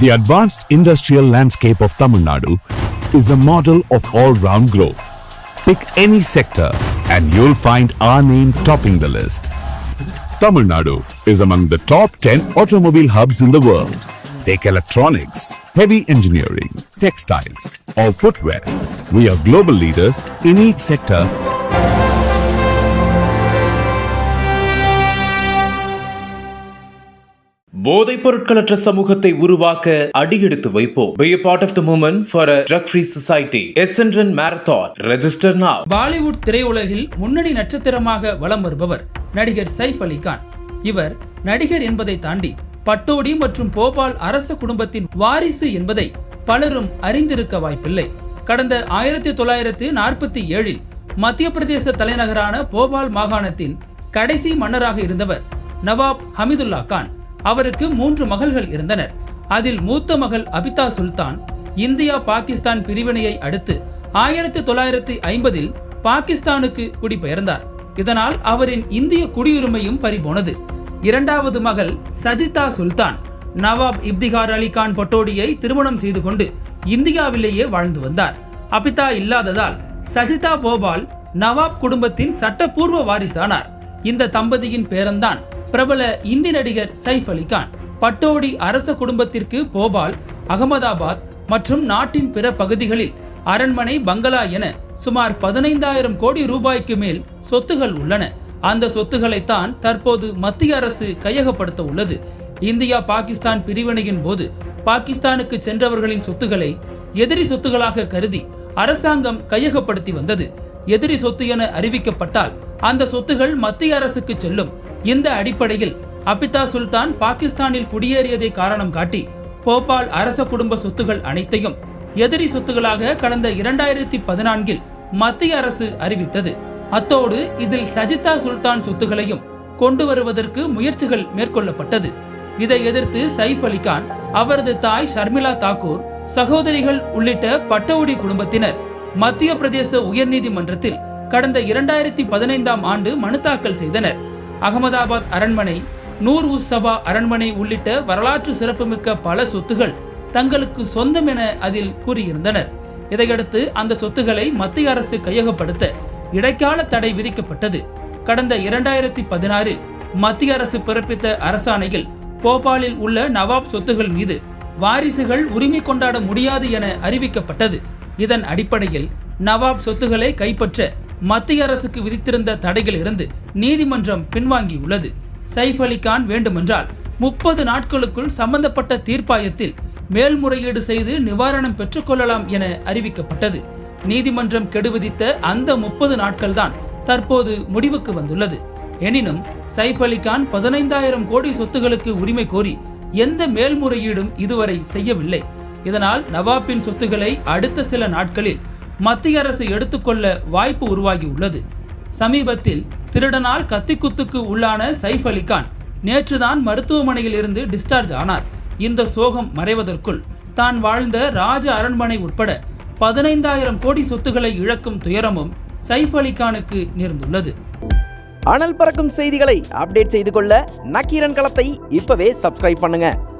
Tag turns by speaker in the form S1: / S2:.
S1: The advanced industrial landscape of Tamil Nadu is a model of all-round growth. Pick any sector and you'll find our name topping the list. Tamil Nadu is among the top 10 automobile hubs in the world. Take electronics, heavy engineering, textiles, or footwear. We are global leaders in each sector
S2: போதைப் பொருட்களற்ற சமூகத்தை உருவாக்க அடியெடுத்து வைப்போம். Be part of the moment for for a drug-free society. Essendon Marathon.
S3: Bollywood திரையுலகில் முன்னணி நட்சத்திரமாக வலம் வருபவர் நடிகர் சைஃப் அலி கான். இவர் நடிகர் என்பதை தாண்டி பட்டோடி மற்றும் போபால் அரச குடும்பத்தின் வாரிசு என்பதை பலரும் அறிந்திருக்க வாய்ப்பில்லை. கடந்த ஆயிரத்தி தொள்ளாயிரத்து நாற்பத்தி ஏழில் மத்திய பிரதேச தலைநகரான போபால் மாகாணத்தின் கடைசி மன்னராக இருந்தவர் நவாப் ஹமிதுல்லா கான். அவருக்கு மூன்று மகள்கள் இருந்தனர். அதில் மூத்த மகள் அபிதா சுல்தான் இந்தியா பாகிஸ்தான் பிரிவினையை அடுத்து ஆயிரத்தி தொள்ளாயிரத்தி ஐம்பதில் பாகிஸ்தானுக்கு குடிபெயர்ந்தார். இதனால் அவரின் இந்திய குடியுரிமையும் பறிபோனது. இரண்டாவது மகள் சஜிதா சுல்தான் நவாப் இப்திகார் அலி கான் பட்டோடியை திருமணம் செய்து கொண்டு இந்தியாவிலேயே வாழ்ந்து வந்தார். அபிதா இல்லாததால் சஜிதா போபால் நவாப் குடும்பத்தின் சட்டப்பூர்வ வாரிசானார். இந்த தம்பதியின் பேரன்தான் பிரபல இந்தி நடிகர் சைஃப் அலி கான் பட்டோடி அரச குடும்பத்திற்கு போபால் அகமதாபாத் மற்றும் நாட்டின் பிற பகுதிகளில் அரண்மனை பங்களா என சுமார் பதினைந்தாயிரம் கோடி ரூபாய்க்கு மேல் சொத்துகள் உள்ளன. அந்த சொத்துக்களைத்தான் தற்போது மத்திய அரசு கையகப்படுத்த உள்ளது. இந்தியா பாகிஸ்தான் பிரிவினையின் போது பாகிஸ்தானுக்கு சென்றவர்களின் சொத்துக்களை எதிரி சொத்துகளாக கருதி அரசாங்கம் கையகப்படுத்தி வந்தது. எதிரி சொத்து என அறிவிக்கப்பட்டால் அந்த சொத்துகள் மத்திய அரசுக்கு செல்லும். இந்த அடிப்படையில் அபிதா சுல்தான் பாகிஸ்தானில் குடியேறியதை காரணம் காட்டி போபால் அரச குடும்ப சொத்துகள் அனைத்தையும் எதிரி சொத்துகளாக கடந்த இரண்டாயிரத்தி பதினான்கில் மத்திய அரசு அறிவித்தது. அத்தோடு இதில் சஜிதா சுல்தான் சொத்துகளையும் கொண்டு வருவதற்கு முயற்சிகள் மேற்கொள்ளப்பட்டது. இதை எதிர்த்து சைஃப் அலிகான் அவரது தாய் ஷர்மிளா தாக்கூர் சகோதரிகள் உள்ளிட்ட பட்டவுடி குடும்பத்தினர் மத்திய பிரதேச உயர்நீதிமன்றத்தில் கடந்த இரண்டாயிரத்தி பதினைந்தாம் ஆண்டு மனு தாக்கல் செய்தனர். அகமதாபாத் அரண்மனை நூர் உஸ் சபா அரண்மனை உள்ளிட்ட வரலாற்று சிறப்புமிக்க பல சொத்துகள் தங்களுக்கு சொந்தம் என அதில் கூறியிருந்தனர். இதையடுத்து அந்த சொத்துக்களை மத்திய அரசு கையகப்படுத்த இடைக்கால தடை விதிக்கப்பட்டது. கடந்த இரண்டாயிரத்தி பதினாறில் மத்திய அரசு பிறப்பித்த அரசாணையில் போபாலில் உள்ள நவாப் சொத்துகள் மீது வாரிசுகள் உரிமை கொண்டாட முடியாது என அறிவிக்கப்பட்டது. இதன் அடிப்படையில் நவாப் சொத்துக்களை கைப்பற்ற மத்திய அரசுக்கு விதித்திருந்த தடையில் இருந்து நீதிமன்றம் பின்வாங்கியுள்ளது. சைஃப் அலி கான் வேண்டுமென்றால் முப்பது நாட்களுக்குள் சம்பந்தப்பட்ட தீர்ப்பாயத்தில் மேல்முறையீடு செய்து நிவாரணம் பெற்றுக்கொள்ளலாம் என அறிவிக்கப்பட்டது. நீதிமன்றம் கெடு விதித்த அந்த முப்பது நாட்கள்தான் தற்போது முடிவுக்கு வந்துள்ளது. எனினும் சைஃப் அலி கான் பதினைந்தாயிரம் கோடி சொத்துகளுக்கு உரிமை கோரி எந்த மேல்முறையீடும் இதுவரை செய்யவில்லை. இதனால் நவாப்பின் சொத்துக்களை அடுத்த சில நாட்களில் மத்திய அரசு எடுத்துக்கொள்ள வாய்ப்பு உருவாகியுள்ளது. சமீபத்தில் திருடனால் கத்திக்குத்துக்கு உள்ளான சைஃப் அலிகான் நேற்றுதான் மருத்துவமனையில் இருந்து டிஸ்சார்ஜ் ஆனார். இந்த சோகம் மறைவதற்குள் தான் வாழ்ந்த ராஜ அரண்மனை உட்பட பதினைந்தாயிரம் கோடி சொத்துக்களை இழக்கும் துயரமும் சைஃப் அலிகானுக்கு நேர்ந்துள்ளது.
S4: அனல் பறக்கும் செய்திகளை அப்டேட் செய்து கொள்ள நக்கீரன் களத்தை இப்பவே சப்ஸ்கிரைப் பண்ணுங்க.